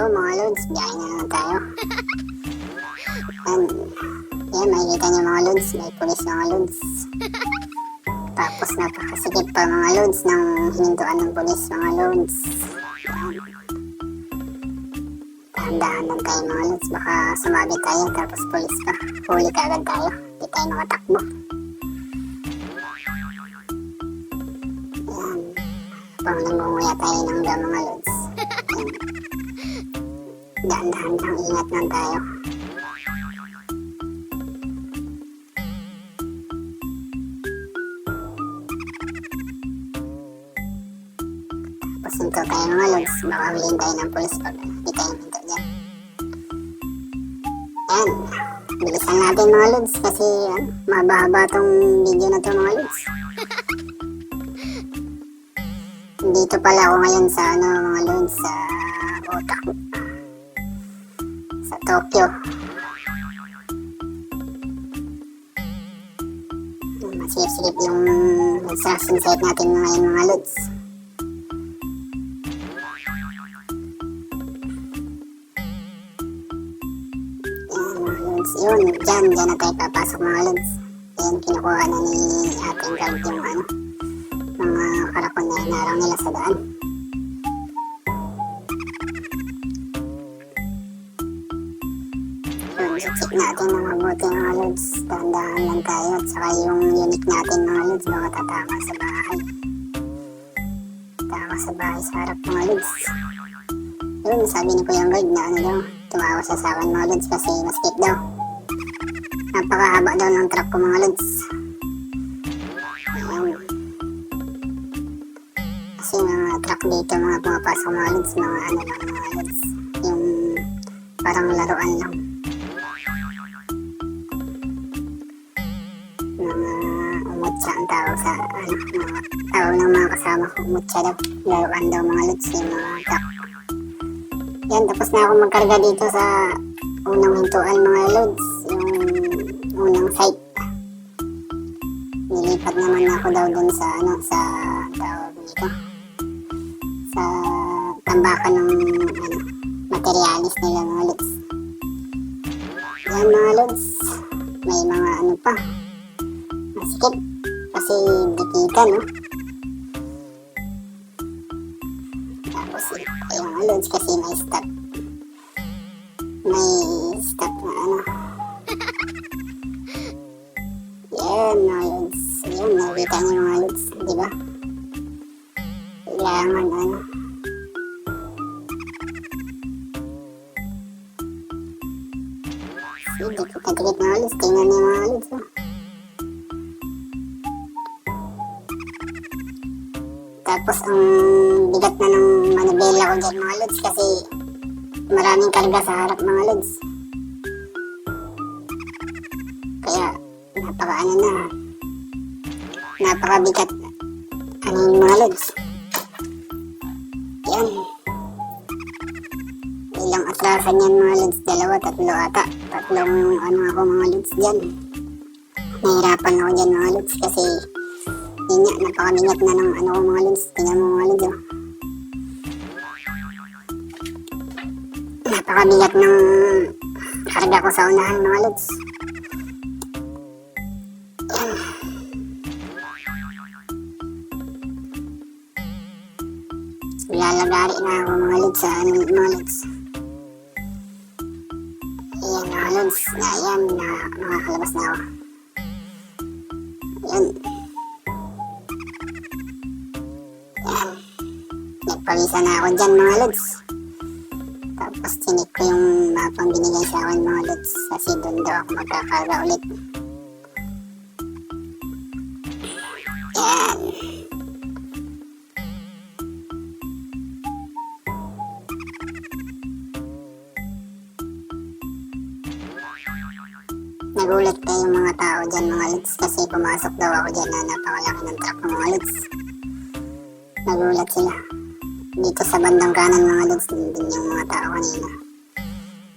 go mga lods, biyahe na naman tayo. Yan, yan makikita niyo mga lods, may pulis mga lods. Tapos napakasikip pa mga lods ng hinintuan ng pulis mga lods. Dahan-dahan lang tayo mga lods, baka sumabi tayo tapos pulis pa. Huli ka agad tayo, hindi tayo makatakbo. Yan. Pang nangunguya tayo ng mga lods. Yan. Dahan-dahan lang, ingat lang tayo. Tapos hinto tayo mga lods, baka bilhin tayo ng pulis pag hindi tayo minto dyan. Yan, bilisan natin mga lods kasi yan, mahaba-haba tong video na to mga lods. Dito pala ako ngayon sa ano mga lods sa Otaku. Sa Tokyo. Masirip-sirip yung construction site natin ngayon mga lods. Yan mga lods. Yun, dyan, dyan na tayo papasok mga lods. Yan, kinukuha na ni ating guard yung ano, mga karakon na inarang nila sa daan. Check natin ng mabuti mga lods. Dahan-dahan lang tayo at saka yung unique natin mga lods baka tatama sa bahay. Tama sa bahay sa harap mga lods. Yun, sabi ni Kuya Bird na ano daw, tumawa siya sa akin mga lods kasi maskip daw. Napakahaba daw ng truck ko mga lods. Ayun. Kasi mga truck dito, mga pumapasok mga lods, mga ano lang mga lods. Yung parang laruan lang. Umutsa ang tawag sa ano, mga tawag ng mga kasama ko, umutsa daw. Laruan daw mga yung mga. Yan, tapos na ako magkarga dito sa unang hintuan mga lods, yung unang site. Nilipat naman ako daw dun sa ano, sa tawag dito. Sa tambakan ng ano, materialis nila mga lods. Yan mga lods, may mga ano pa, masikip. Kasi di kita, no? Tapos mga lods kasi may stop. May stop na ano. Yan mga lods. Yan, nakita niyo mga lods. Di ba? Kailangan ano. Sige, dikit mga lods. Tingnan niyo mga lods. Oh. Tapos ang bigat na ng manibela ko dyan mga lods kasi maraming karga sa harap mga lods. Kaya napaka ano na, napakabigat ano yung mga lods. Yan. Ilang atrasan yan mga lods, dalawa, tatlo ata. Tatlong ano ako mga lods dyan. Nahirapan ako dyan mga lods kasi yun nga, napakamingat na ng ano ko mga lods. Tingnan mo mga lods oh. Napakabigat ng karga ko sa unahan mga. Yan. Lalagari na ako mga lods sa ano mga lods. Ayan mga lods. Na, ayan, na, nakakalabas na ako. Ayan. Nagpawisa na ako dyan mga lods. Tapos tinik ko yung mapang binigay sa akin mga lods. Kasi doon daw ako magkakaga ulit. Yan. Nagulat kayo mga tao dyan mga lods kasi pumasok daw ako dyan na napakalaki ng truck mga lods. Nagulat sila. Dito sa bandang kanan mga lods, din yung mga tao kanina.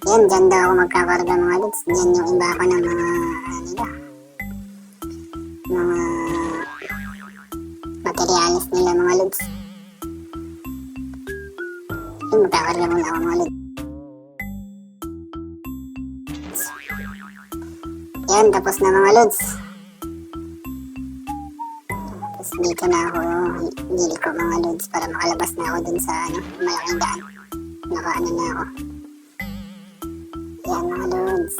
Yan, dyan daw ako magkakarga mga lods. Dyan yung iba ko ng mga, ano, nila, mga materialis nila mga lods. Yan, magkakarga muna ako mga lods. Yan, tapos na mga lods. Dito na ako, gili ko mga lods para makalabas na ako dun sa ano, malaking daan. Nakaano na ako. Yan mga lods.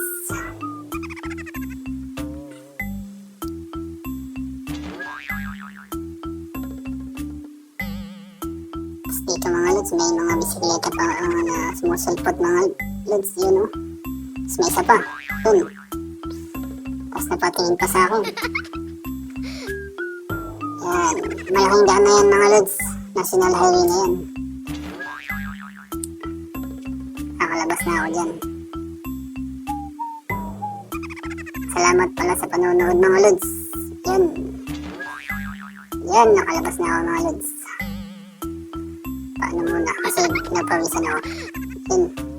Tapos dito mga lods, may mga bisikleta pa uh, na sumusulpot mga lods, yun o. Tapos may isa pa, dun. Tapos napatingin pa sa akin. Yan, malaking daan na yan mga lods. National highway na yan. Nakalabas na ako dyan. Salamat pala sa panonood mga lods. Yan. Yan, nakalabas na ako mga lods. Paano muna? Kasi pinapawisan ako. Yun.